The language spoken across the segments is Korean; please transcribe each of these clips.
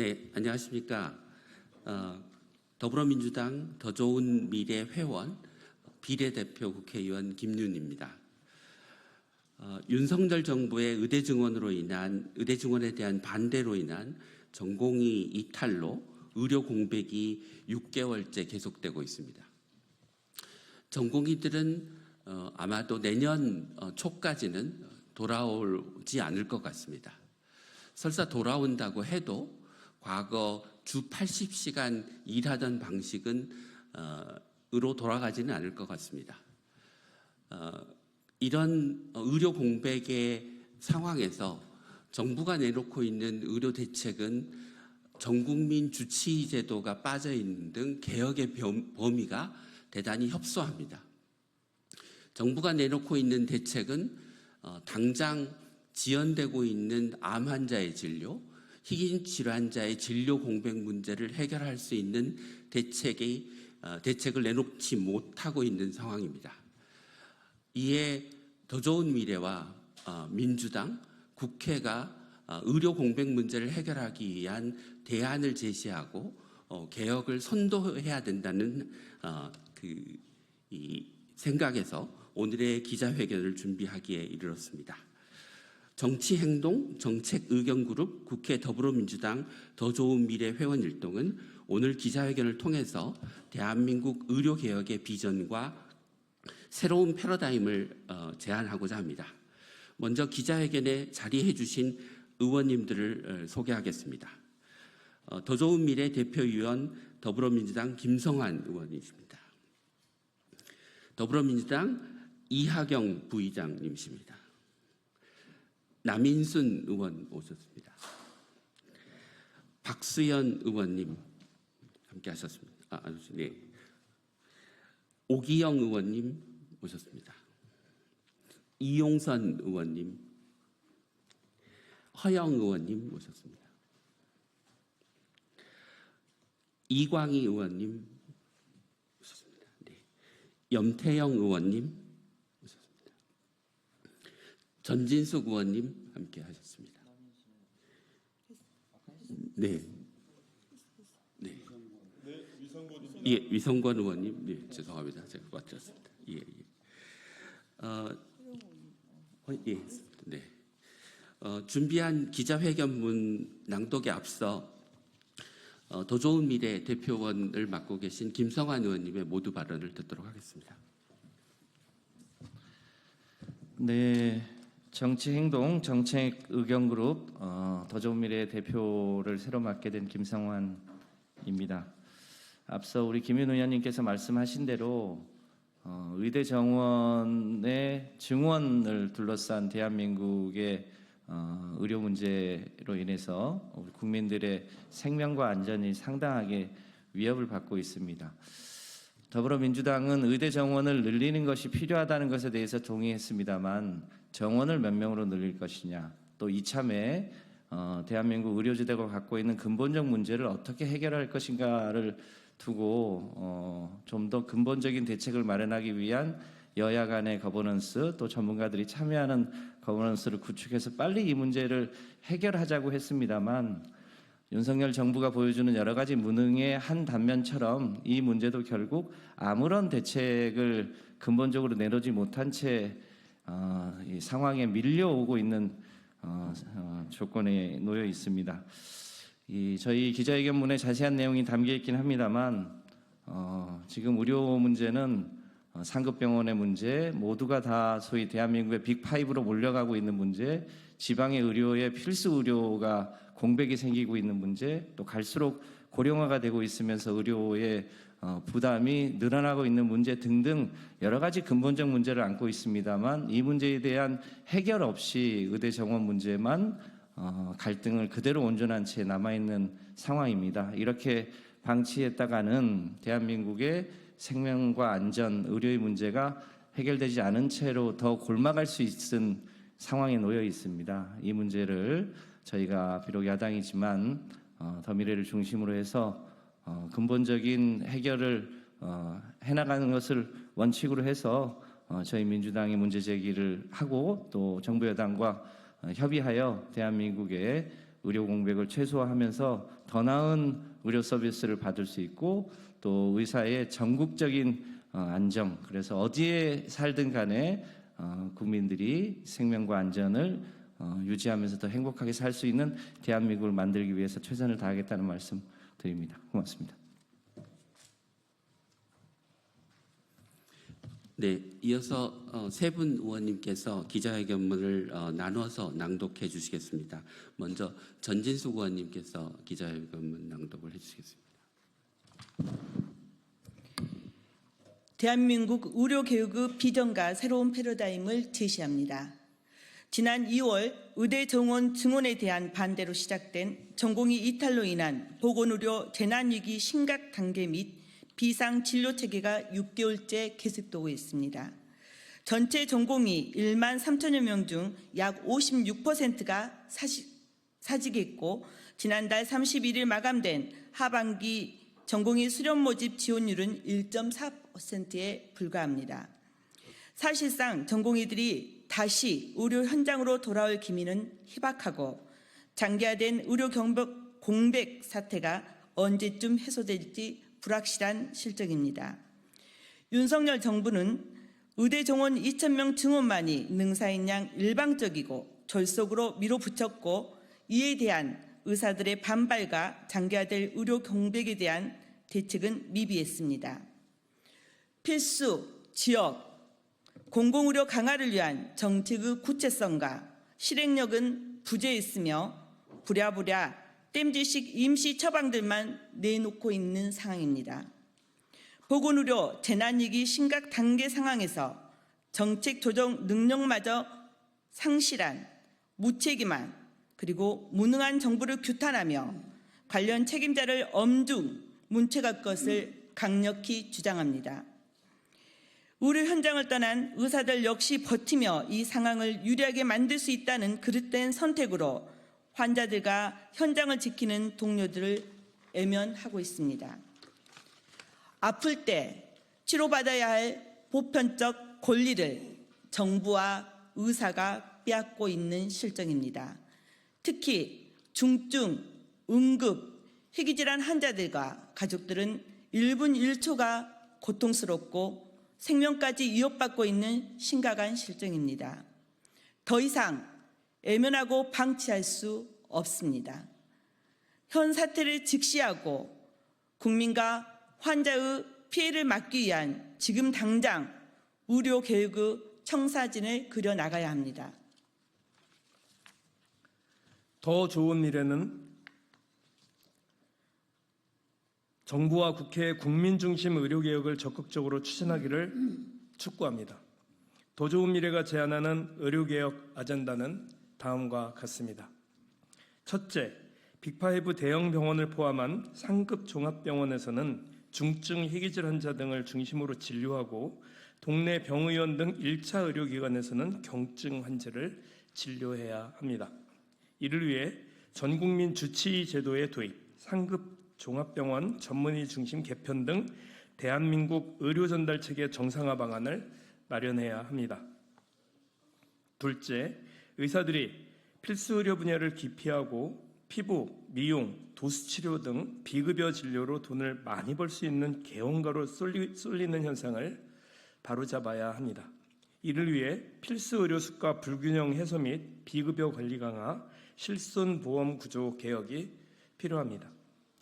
네, 안녕하십니까. 어, 더불어민주당 더 좋은 미래 회원 비례대표 국회의원 김윤입니다. 어, 윤석열 정부의 의대 증원으로 인한 의대 증원에 대한 반대로 인한 전공의 이탈로 의료 공백이 6개월째 계속되고 있습니다. 전공의들은 어, 아마도 내년 어, 초까지는 돌아오지 않을 것 같습니다. 설사 돌아온다고 해도 과거 주 80시간 일하던 방식은 어, 으로 돌아가지는 않을 것 같습니다. 어, 이런 어, 의료 공백의 상황에서 정부가 내놓고 있는 의료 대책은 전국민 주치의 제도가 빠져 있는 등 개혁의 범- 범위가 대단히 협소합니다. 정부가 내놓고 있는 대책은 어, 당장 지연되고 있는 암 환자의 진료, 희귀 질환자의 진료 공백 문제를 해결할 수 있는 대책이 어, 대책을 내놓지 못하고 있는 상황입니다. 이에 더 좋은 미래와 어, 민주당, 국회가 어, 의료 공백 문제를 해결하기 위한 대안을 제시하고 어, 개혁을 선도해야 된다는 어, 그이 생각에서 오늘의 기자회견을 준비하기에 이르렀습니다. 정치행동 정책의견그룹 국회 더불어민주당 더 좋은 미래 회원 일동은 오늘 기자회견을 통해서 대한민국 의료개혁의 비전과 새로운 패러다임을 어, 제안하고자 합니다. 먼저 기자회견에 자리해 주신 의원님들을 어, 소개하겠습니다. 어, 더 좋은 미래 대표위원 더불어민주당 김성환 의원이십니다. 더불어민주당 이하경 부의장님이십니다. 남인순 의원 오셨습니다. 박수현 의원님 함께 하셨습니다. 아, 아니, 네. 오기영 의원님 오셨습니다. 이용선 의원님, 허영 의원님 오셨습니다. 이광희 의원님 오셨습니다. 네. 염태영 의원님. 전진숙 의원님 함께 하셨습니다. 네. 네. 예, 위성권 의원님, 네, 죄송합니다. 제가 맞췄습니다. 예, 예. 어, 어, 예, 네. 어, 준비한 기자회견문 낭독에 앞서 어, 더 좋은 미래 대표원을 맡고 계신 김성환 의원님의 모두 발언을 듣도록 하겠습니다. 네, 정치행동 정책 의견그룹 어, 더 좋은 미래 대표를 새로 맡게 된 김성환입니다. 앞서 우리 김윤 의원님께서 말씀하신 대로 어, 의대 정원의 증원을 둘러싼 대한민국의 어, 의료 문제로 인해서 우리 국민들의 생명과 안전이 상당하게 위협을 받고 있습니다. 더불어민주당은 의대 정원을 늘리는 것이 필요하다는 것에 대해서 동의했습니다만 정원을 몇 명으로 늘릴 것이냐. 또 이참에 어, 대한민국 의료지대가 갖고 있는 근본적 문제를 어떻게 해결할 것인가를 두고 어, 좀 더 근본적인 대책을 마련하기 위한 여야 간의 거버넌스 또 전문가들이 참여하는 거버넌스를 구축해서 빨리 이 문제를 해결하자고 했습니다만 윤석열 정부가 보여주는 여러 가지 무능의 한 단면처럼 이 문제도 결국 아무런 대책을 근본적으로 내놓지 못한 채 어, 이 상황에 밀려오고 있는 어, 어, 조건에 놓여 있습니다. 이 저희 기자회견문에 자세한 내용이 담겨 있긴 합니다만 어, 지금 의료 문제는 어, 상급병원의 문제, 모두가 다 소위 대한민국의 빅파이브로 몰려가고 있는 문제, 지방의 의료의 필수 의료가 공백이 생기고 있는 문제, 또 갈수록 고령화가 되고 있으면서 의료의 어, 부담이 늘어나고 있는 문제 등등 여러 가지 근본적 문제를 안고 있습니다만 이 문제에 대한 해결 없이 의대 정원 문제만 어, 갈등을 그대로 온전한 채 남아있는 상황입니다. 이렇게 방치했다가는 대한민국의 생명과 안전, 의료의 문제가 해결되지 않은 채로 더 골마갈 수 있는 상황에 놓여 있습니다. 이 문제를 저희가 비록 야당이지만 어, 더 미래를 중심으로 해서 어, 근본적인 해결을 어, 해나가는 것을 원칙으로 해서 어, 저희 민주당이 문제 제기를 하고 또 정부 여당과 어, 협의하여 대한민국의 의료 공백을 최소화하면서 더 나은 의료 서비스를 받을 수 있고 또 의사의 전국적인 어, 안정 그래서 어디에 살든 간에 어, 국민들이 생명과 안전을 어, 유지하면서 더 행복하게 살 수 있는 대한민국을 만들기 위해서 최선을 다하겠다는 말씀 드립니다. 고맙습니다. 네, 이어서 어, 세분 의원님께서 기자회견문을 어, 나눠서 낭독해 주시겠습니다. 먼저 전진숙 의원님께서 기자회견문 낭독을 해주시겠습니다. 대한민국 의료 교육의 비전과 새로운 패러다임을 제시합니다. 지난 2월 의대 정원 증원에 대한 반대로 시작된 전공의 이탈로 인한 보건의료 재난위기 심각 단계 및 비상 진료 체계가 6개월째 계속되고 있습니다. 전체 전공이 1만 3천여 명 중 약 56%가 사직했고 지난달 31일 마감된 하반기 전공의 수련 모집 지원율은 1.4%에 불과합니다. 사실상 전공의들이 다시 의료 현장으로 돌아올 기미는 희박하고 장기화된 의료 경력 공백 사태가 언제쯤 해소될지 불확실한 실정입니다. 윤석열 정부는 의대 정원 2천명 증원만이 능사인 양 일방적이고 졸속으로 밀어붙였고 이에 대한 의사들의 반발과 장기화될 의료 공백에 대한 대책은 미비했습니다. 필수, 지역, 공공의료 강화를 위한 정책의 구체성과 실행력은 부재했으며 부랴부랴 땜질식 임시 처방들만 내놓고 있는 상황입니다. 보건의료 재난위기 심각 단계 상황에서 정책 조정 능력마저 상실한 무책임한 그리고 무능한 정부를 규탄하며 관련 책임자를 엄중 문책할 것을 강력히 주장합니다. 의료 현장을 떠난 의사들 역시 버티며 이 상황을 유리하게 만들 수 있다는 그릇된 선택으로 환자들과 현장을 지키는 동료들을 애면하고 있습니다. 아플 때 치료받아야 할 보편적 권리를 정부와 의사가 빼앗고 있는 실정입니다. 특히 중증, 응급, 희귀질환 환자들과 가족들은 1분 1초가 고통스럽고 생명까지 위협받고 있는 심각한 실정입니다. 더 이상 애면하고 방치할 수 없습니다. 현 사태를 직시하고 국민과 환자의 피해를 막기 위한 지금 당장 의료 교육의 청사진을 그려 나가야 합니다. 더 좋은 미래는 정부와 국회의 국민 중심 의료 개혁을 적극적으로 추진하기를 촉구합니다. 더 좋은 미래가 제안하는 의료 개혁 아젠다는 다음과 같습니다. 첫째, 빅파이브 대형 병원을 포함한 상급 종합병원에서는 중증 희귀질 환자 등을 중심으로 진료하고 동네 병의원 등 1차 의료기관에서는 경증 환자를 진료해야 합니다. 이를 위해 전국민 주치의 제도의 도입, 상급 종합병원 전문의 중심 개편 등 대한민국 의료 전달 체계 정상화 방안을 마련해야 합니다. 둘째, 의사들이 필수 의료 분야를 기피하고 피부, 미용, 도수 치료 등 비급여 진료로 돈을 많이 벌 수 있는 개원가로 쏠리, 쏠리는 현상을 바로잡아야 합니다. 이를 위해 필수 의료 수가 불균형 해소 및 비급여 관리 강화, 실손 보험 구조 개혁이 필요합니다.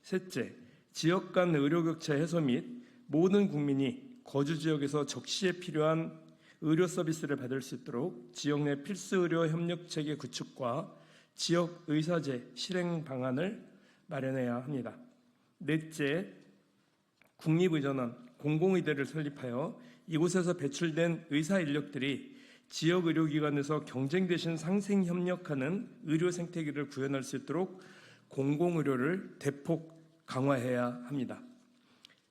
셋째, 지역 간 의료 격차 해소 및 모든 국민이 거주 지역에서 적시에 필요한 의료 서비스를 받을 수 있도록 지역 내 필수 의료 협력 체계 구축과 지역 의사제 실행 방안을 마련해야 합니다. 넷째, 국립의전원 공공의대를 설립하여 이곳에서 배출된 의사 인력들이 지역 의료기관에서 경쟁 대신 상생 협력하는 의료 생태계를 구현할 수 있도록 공공의료를 대폭 강화해야 합니다.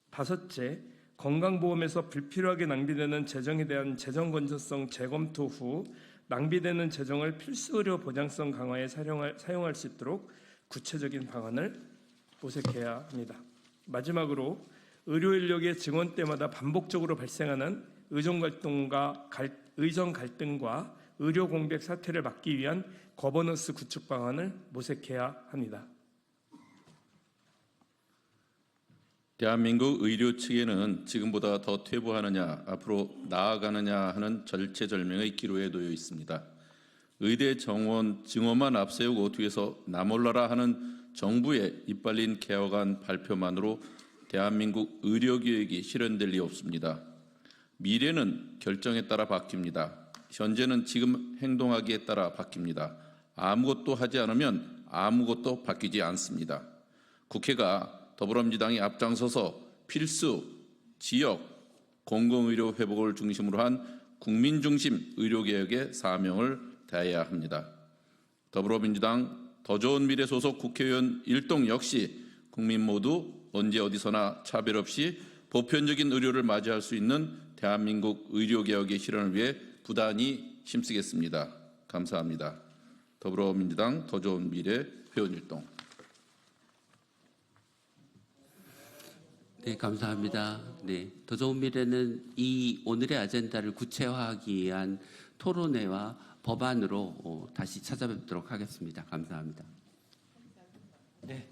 다섯째, 건강보험에서 불필요하게 낭비되는 재정에 대한 재정 건전성 재검토 후 낭비되는 재정을 필수 의료 보장성 강화에 사용할, 사용할 수 있도록 구체적인 방안을 모색해야 합니다. 마지막으로 의료 인력의 증원 때마다 반복적으로 발생하는 의정 갈등과 갈, 의정 갈등과 의료 공백 사태를 막기 위한 거버넌스 구축 방안을 모색해야 합니다. 대한민국 의료 측에는 지금보다 더 퇴보하느냐 앞으로 나아가느냐 하는 절체절명의 기로에 놓여 있습니다. 의대 정원 증원만 앞세우고 뒤에서 나몰라라 하는 정부의 이빨린 개혁안 발표만으로 대한민국 의료 계획이 실현될 리 없습니다. 미래는 결정에 따라 바뀝니다. 현재는 지금 행동하기에 따라 바뀝니다. 아무것도 하지 않으면 아무것도 바뀌지 않습니다. 국회가 더불어민주당이 앞장서서 필수 지역 공공의료 회복을 중심으로 한 국민 중심 의료 개혁의 사명을 다해야 합니다. 더불어민주당 더 좋은 미래 소속 국회의원 일동 역시 국민 모두 언제 어디서나 차별 없이 보편적인 의료를 맞이할 수 있는 대한민국 의료 개혁의 실현을 위해 부단히 힘쓰겠습니다. 감사합니다. 더불어민주당 더 좋은 미래 회원 일동 네, 감사합니다. 네, 더 좋은 미래는 이 오늘의 아젠다를 구체화하기 위한 토론회와 법안으로 어, 다시 찾아뵙도록 하겠습니다. 감사합니다. 네,